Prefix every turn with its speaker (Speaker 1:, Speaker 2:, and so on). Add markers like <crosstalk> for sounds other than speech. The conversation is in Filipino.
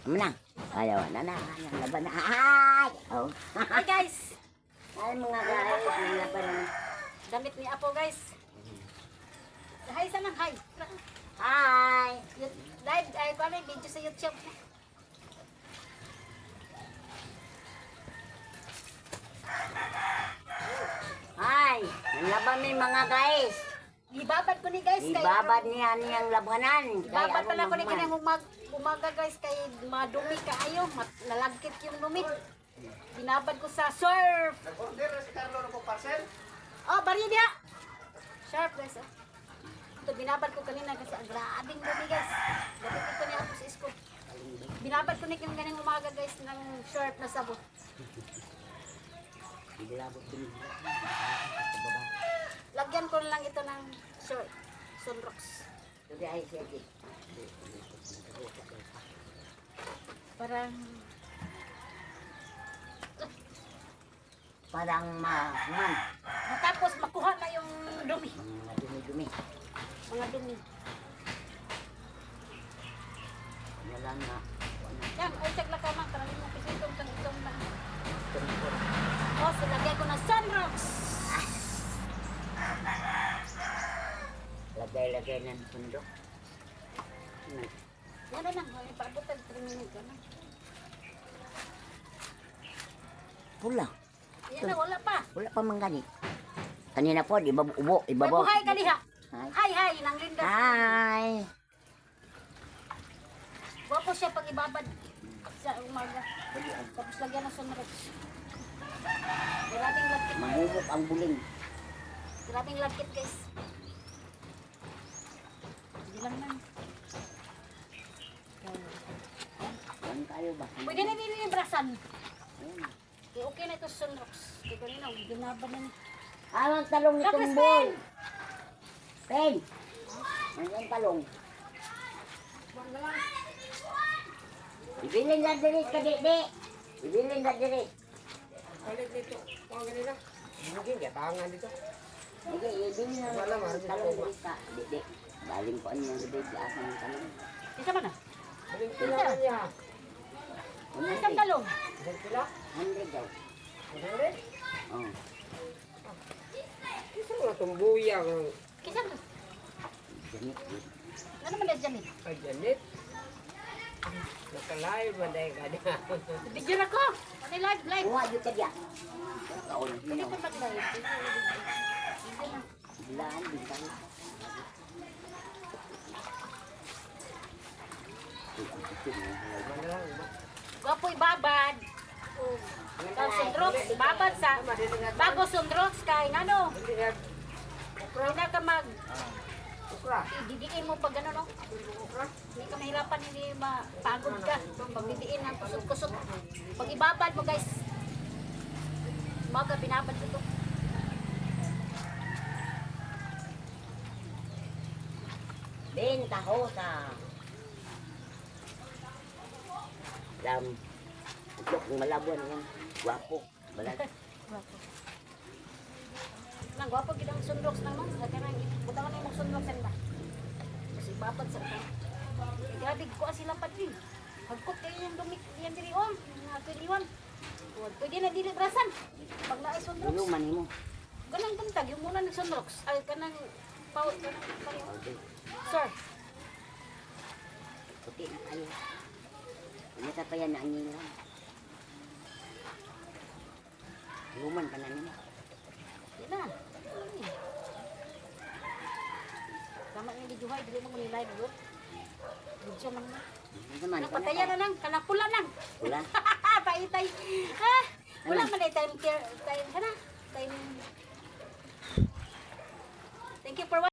Speaker 1: Ano na? Ayaw na na. Laban na. Ay! Oh.
Speaker 2: Hi guys! <laughs>
Speaker 1: Ay mga guys, ang laban na.
Speaker 2: Damit ni Apo guys. Hi sa nang hi.
Speaker 1: Hi!
Speaker 2: Live ay paano yung video sa YouTube.
Speaker 1: Hi! Ang laban ni mga guys.
Speaker 2: Ibabad ko ni guys kay
Speaker 1: Ibabad niya niyang labanan.
Speaker 2: Ibabad pala ko ni
Speaker 1: naman.
Speaker 2: kanyang umag umaga guys kay madumi kaayo, mat- nalagkit yung dumi. Binabad ko sa surf.
Speaker 3: Nag-order na si Carlo na po parcel.
Speaker 2: Oh, bari dia. Sharp guys. Oh. Ito binabad ko kanina kasi ang grabing dumi guys. Gabit ko niya ako sa school. Binabad ko ni kanyang umaga guys ng short na sabon.
Speaker 1: Bilabot din.
Speaker 2: Lagyan ko lang ito ng short.
Speaker 1: Sige.
Speaker 2: Parang
Speaker 1: Parang ma man.
Speaker 2: matapos makuha na yung dumi.
Speaker 1: Mga dumi-dumi.
Speaker 2: Mga dumi.
Speaker 1: Wala na.
Speaker 2: Yan, ay check lang ka man. Karami mo kasi itong itong lang. Oh, so lagyan ko ng sunrocks.
Speaker 1: Lagay-lagay ng sundok. Ano?
Speaker 2: Yan na lang. Ay, paabot ang 3 minutes ka na.
Speaker 1: Pula.
Speaker 2: Yan na, wala pa.
Speaker 1: Wala pa man gani. Kanina po, di ba ubo,
Speaker 2: May
Speaker 1: ibabaw.
Speaker 2: buhay ka diha.
Speaker 1: Hi.
Speaker 2: Hi, hi. Nang lindas.
Speaker 1: Hi.
Speaker 2: Wapo siya pag ibabad sa umaga. Tapos lagyan ng sunrocks. Grabing lagkit.
Speaker 1: Mahubok ang buling.
Speaker 2: Grabing lagkit guys. Hindi lang man.
Speaker 1: Yan kayo ba?
Speaker 2: Pwede na din yung brasan. Okay, okay na ito sunrocks. Kaya kanina, binabad na niya.
Speaker 1: Ah, ang talong ni
Speaker 2: Look,
Speaker 1: Tumbol. Pen. Ang talong.
Speaker 2: Na lang.
Speaker 1: Ibilin na diri ka di. Ibilin na diri.
Speaker 3: Kalit dito. Mga ganila. Bugin, gatangan dito.
Speaker 1: Sige, ibilin na talong
Speaker 3: po.
Speaker 1: diri ka. Di, di. Galing ko ano yung diri, asan ang talong.
Speaker 2: Isa man na.
Speaker 3: Maling kailangan niya.
Speaker 1: Ano
Speaker 2: Isang talong.
Speaker 3: Isang kila.
Speaker 1: Hundred daw.
Speaker 3: Isang rin.
Speaker 1: Oh.
Speaker 3: Isang nga itong buya. ng-
Speaker 2: Kisa mo.
Speaker 1: Ganit. eh.
Speaker 2: Ano naman na dyan eh?
Speaker 3: Ay, Janet. Nakalive man dahil ka niya.
Speaker 2: Video na ko. Ano live? Live.
Speaker 1: Kuha dito diya. Kaon.
Speaker 2: Pwede ko mag-live. Na.
Speaker 1: Bilaan, bintang.
Speaker 3: Ano lang, ba?
Speaker 2: Gwapo ibabad. Oh. Ikaw sundroks. Ibabad sa bago sundroks kay ano.
Speaker 3: Hindi nga.
Speaker 2: Hindi na ka mag
Speaker 3: Ukra.
Speaker 2: didiin mo pag ano no. Hindi ka mahirapan hindi mapagod ka. Pag didiin ng kusot-kusot. Pag ibabad mo guys. Maga binabad ko to.
Speaker 1: Benta ho sa Lam Utlok ng malabuan yan Gwapo Balag <laughs>
Speaker 2: Gwapo. Nang gwapo gid ang sundroks nang mo. Kaya nang butangan mo sundroks ba. Kasi babad sa ka. Grabe ko sila pa din. Hagkot kayo yung dumi yan diri on. Nga piliwan. Pwede na dili brasan. Pag naay sundroks.
Speaker 1: Inuman mo
Speaker 2: Ganang buntag, yung muna ng sunrocks. Ay, kanang pawit, kanang.
Speaker 1: Pwede
Speaker 2: Sir,
Speaker 1: Puti na kayo Ka pa yan ang ngilang Inuman ka na nila
Speaker 2: di na. Tama yung videohay, dili mo mo nilay bro. Video man na. Napatayan na lang, kanang pula lang.
Speaker 1: Wala <laughs>
Speaker 2: Paitay. Ha? Wala
Speaker 1: Ano?
Speaker 2: man ay time care, time, kana? Time. Thank you for watching.